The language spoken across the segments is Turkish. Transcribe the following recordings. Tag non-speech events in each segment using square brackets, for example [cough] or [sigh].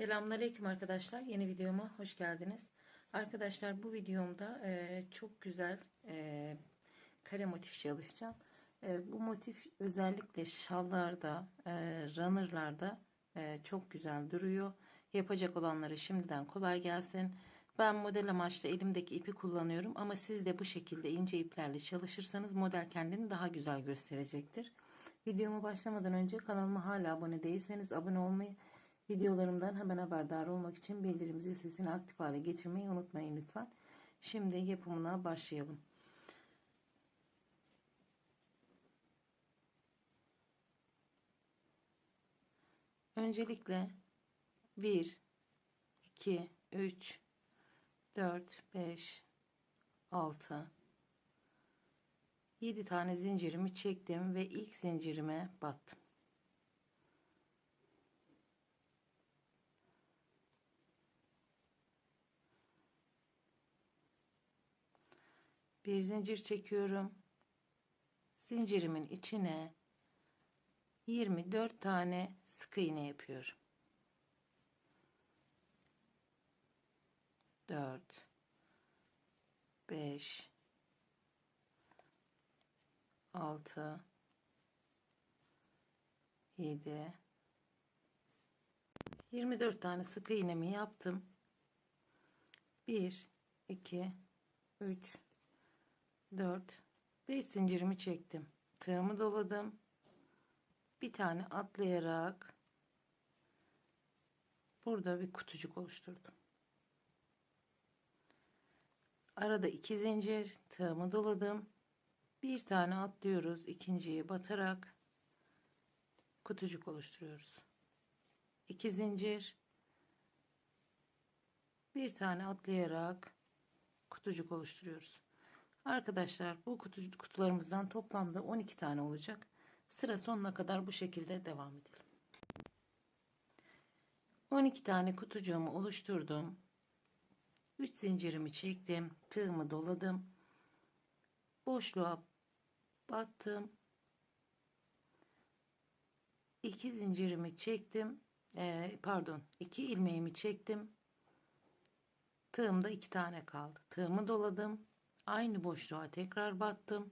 Selamünaleyküm arkadaşlar. Yeni videoma hoş geldiniz. Arkadaşlar bu videomda e, çok güzel e, kare motif çalışacağım. E, bu motif özellikle şallarda, e, runnerlarda e, çok güzel duruyor. Yapacak olanlara şimdiden kolay gelsin. Ben model amaçlı elimdeki ipi kullanıyorum ama siz de bu şekilde ince iplerle çalışırsanız model kendini daha güzel gösterecektir. Videoma başlamadan önce kanalıma hala abone değilseniz abone olmayı Videolarımdan hemen haberdar olmak için bildirim sesini aktif hale getirmeyi unutmayın lütfen. Şimdi yapımına başlayalım. Öncelikle 1 2 3 4 5 6 7 tane zincirimi çektim ve ilk zincirime battım. Bir zincir çekiyorum. Zincirimin içine 24 tane sık iğne yapıyorum. 4 5 6 7 24 tane sık iğnemi yaptım. 1 2 3 4 5 zincirimi çektim. Tığımı doladım. Bir tane atlayarak burada bir kutucuk oluşturdum. Arada iki zincir tığımı doladım. Bir tane atlıyoruz ikinciye batarak kutucuk oluşturuyoruz. İki zincir. Bir tane atlayarak kutucuk oluşturuyoruz Arkadaşlar bu kutu, kutularımızdan toplamda 12 tane olacak. Sıra sonuna kadar bu şekilde devam edelim. 12 tane kutucuğumu oluşturdum. 3 zincirimi çektim. Tığımı doladım. Boşluğa battım. 2 zincirimi çektim. Ee, pardon 2 ilmeğimi çektim. Tığımda 2 tane kaldı. Tığımı doladım aynı boşluğa tekrar battım.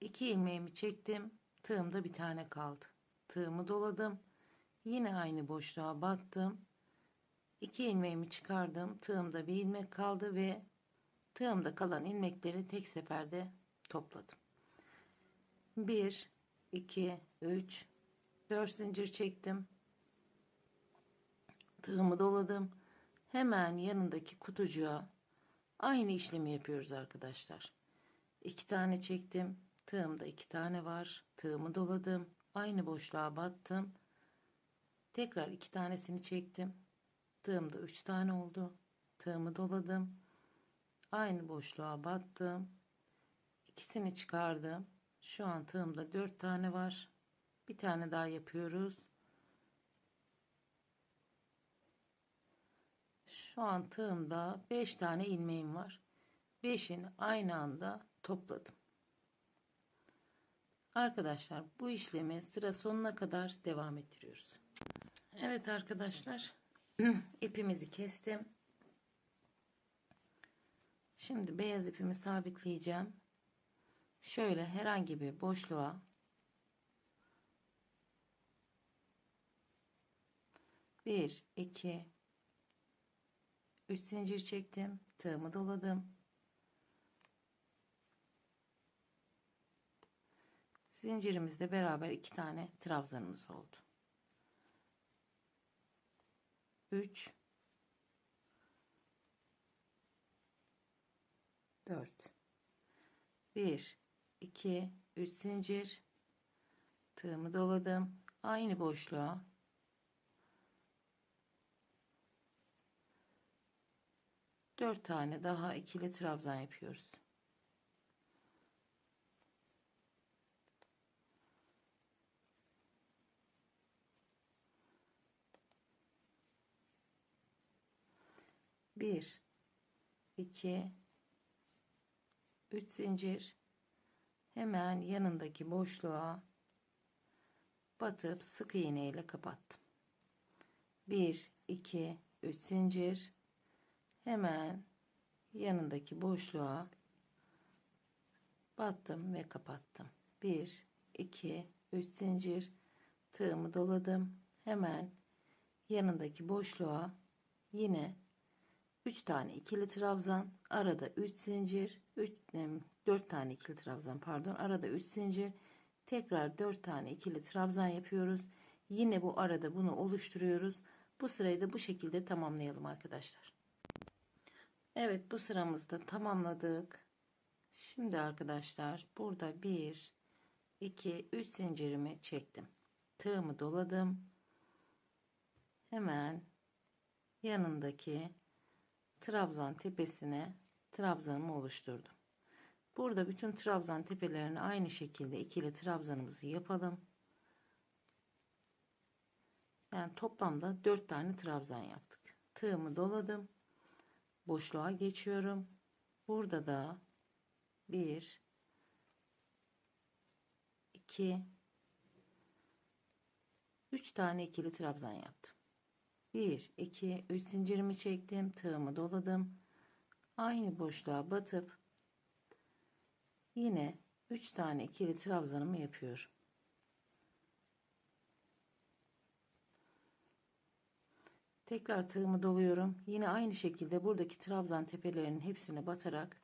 2 ilmeğimi çektim. Tığımda bir tane kaldı. Tığımı doladım. Yine aynı boşluğa battım. 2 ilmeğimi çıkardım. Tığımda bir ilmek kaldı ve tığımda kalan ilmekleri tek seferde topladım. 1 2 3 4 zincir çektim. Tığımı doladım. Hemen yanındaki kutucuğa Aynı işlemi yapıyoruz arkadaşlar. İki tane çektim. Tığımda iki tane var. Tığımı doladım. Aynı boşluğa battım. Tekrar iki tanesini çektim. Tığımda üç tane oldu. Tığımı doladım. Aynı boşluğa battım. İkisini çıkardım. Şu an tığımda dört tane var. Bir tane daha yapıyoruz. Şu an tığımda 5 tane ilmeğim var. 5'ini aynı anda topladım. Arkadaşlar bu işlemi sıra sonuna kadar devam ettiriyoruz. Evet arkadaşlar [clears throat] ipimizi kestim. Şimdi beyaz ipimi sabitleyeceğim. Şöyle herhangi bir boşluğa bir, iki, 3 zincir çektim tığımı doladım. Zincirimizde beraber iki tane trabzanımız oldu. 3 4 1 2 3 zincir. Tığımı doladım. Aynı boşluğa 4 tane daha ikili trabzan yapıyoruz. Bir, iki, üç zincir hemen yanındaki boşluğa batıp sık iğne ile kapattım. 1 2 3 zincir hemen yanındaki boşluğa battım ve kapattım. 1 2 3 zincir. Tığımı doladım. Hemen yanındaki boşluğa yine 3 tane ikili trabzan arada 3 zincir 3 4 tane ikili trabzan pardon arada 3 zincir. Tekrar 4 tane ikili trabzan yapıyoruz. Yine bu arada bunu oluşturuyoruz. Bu sırayı da bu şekilde tamamlayalım arkadaşlar Evet bu sıramızda tamamladık şimdi arkadaşlar burada 1 2 3 zincirimi çektim tığımı doladım hemen yanındaki trabzan tepesine trabzanımı oluşturdum. Burada bütün trabzan tepelerini aynı şekilde ikili trabzanımızı yapalım. Yani toplamda 4 tane trabzan yaptık. Tığımı doladım. Boşluğa geçiyorum. Burada da 1 2 3 tane ikili trabzan yaptım. 1 2 3 zincirimi çektim tığımı doladım aynı boşluğa batıp yine 3 tane ikili trabzanımı yapıyorum tekrar tığımı doluyorum yine aynı şekilde buradaki trabzan tepelerinin hepsine batarak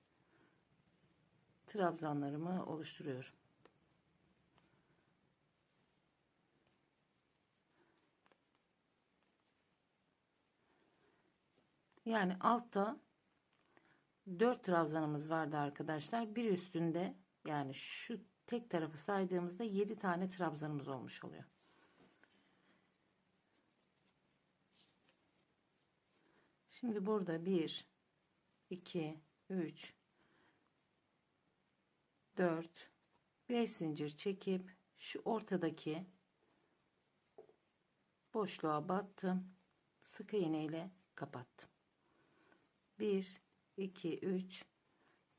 trabzanlarımı oluşturuyorum Yani altta 4 trabzanımız vardı arkadaşlar. Bir üstünde yani şu tek tarafı saydığımızda 7 tane trabzanımız olmuş oluyor. Şimdi burada 1 2 3 4 5 zincir çekip şu ortadaki boşluğa battım. Sık iğne ile kapattım. 1 2 3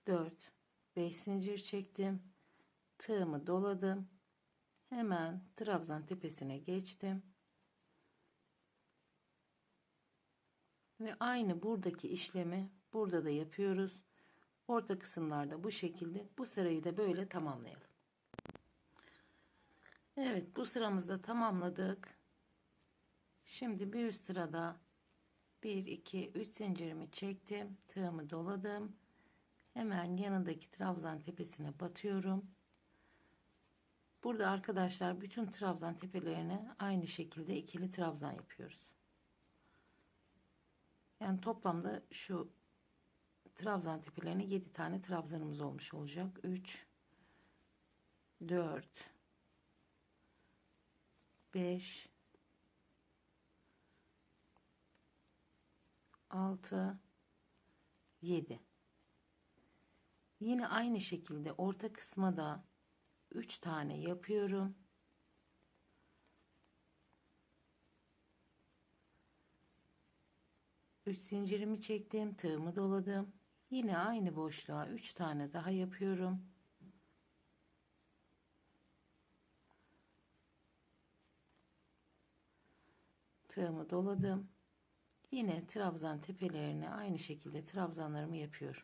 4 5 zincir çektim tığımı doladım hemen trabzan tepesine geçtim ve aynı buradaki işlemi burada da yapıyoruz. Orta kısımlarda bu şekilde. Bu sırayı da böyle tamamlayalım. Evet bu sıramızda tamamladık. Şimdi bir üst sırada 1 2 3 zincirimi çektim tığımı doladım. Hemen yanındaki trabzan tepesine batıyorum. Burada arkadaşlar bütün trabzan tepelerine aynı şekilde ikili trabzan yapıyoruz yani toplamda şu trabzan tepelerine 7 tane trabzanımız olmuş olacak. 3 4 5 6 7 yine aynı şekilde orta kısma da 3 tane yapıyorum Üç zincirimi çektim tığımı doladım. Yine aynı boşluğa 3 tane daha yapıyorum. Tığımı doladım. Yine trabzan tepelerine aynı şekilde trabzanlarımı yapıyorum.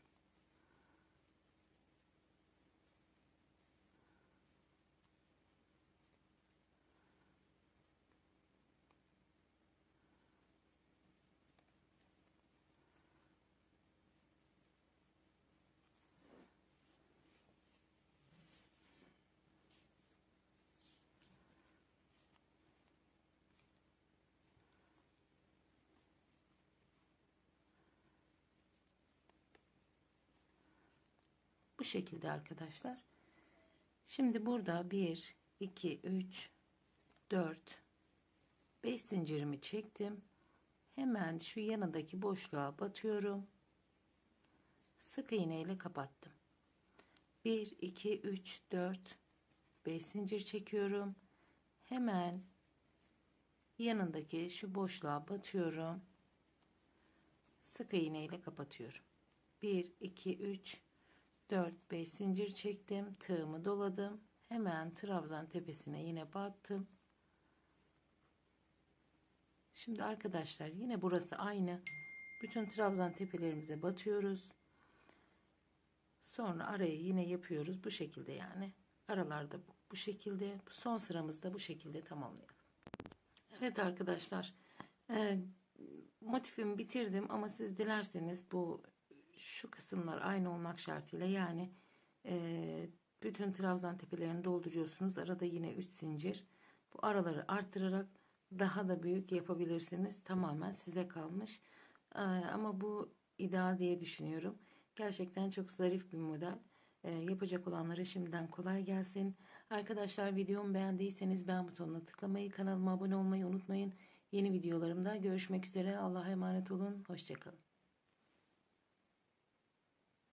Bu şekilde arkadaşlar. Şimdi burada 1, 2, 3, 4, 5 zincirimi çektim. Hemen şu yanındaki boşluğa batıyorum. Sık iğne ile kapattım. 1, 2, 3, 4, 5 zincir çekiyorum. Hemen yanındaki şu boşluğa batıyorum. Sık iğne ile kapatıyorum. 1, 2, 3, 4 5 zincir çektim tığımı doladım hemen trabzan tepesine yine battım Şimdi arkadaşlar yine burası aynı. Bütün trabzan tepelerimize batıyoruz. Sonra arayı yine yapıyoruz bu şekilde yani. Aralarda bu, bu şekilde. Son sıramızda bu şekilde tamamlayalım. Evet arkadaşlar. E, motifimi bitirdim ama siz dilerseniz bu şu kısımlar aynı olmak şartıyla yani e, bütün trabzan tepelerini dolduruyorsunuz. Arada yine 3 zincir. Bu araları arttırarak daha da büyük yapabilirsiniz. Tamamen size kalmış. E, ama bu ideal diye düşünüyorum. Gerçekten çok zarif bir model. E, yapacak olanlara şimdiden kolay gelsin. Arkadaşlar videomu beğendiyseniz beğen butonuna tıklamayı, kanalıma abone olmayı unutmayın. Yeni videolarımda görüşmek üzere. Allah'a emanet olun. Hoşçakalın.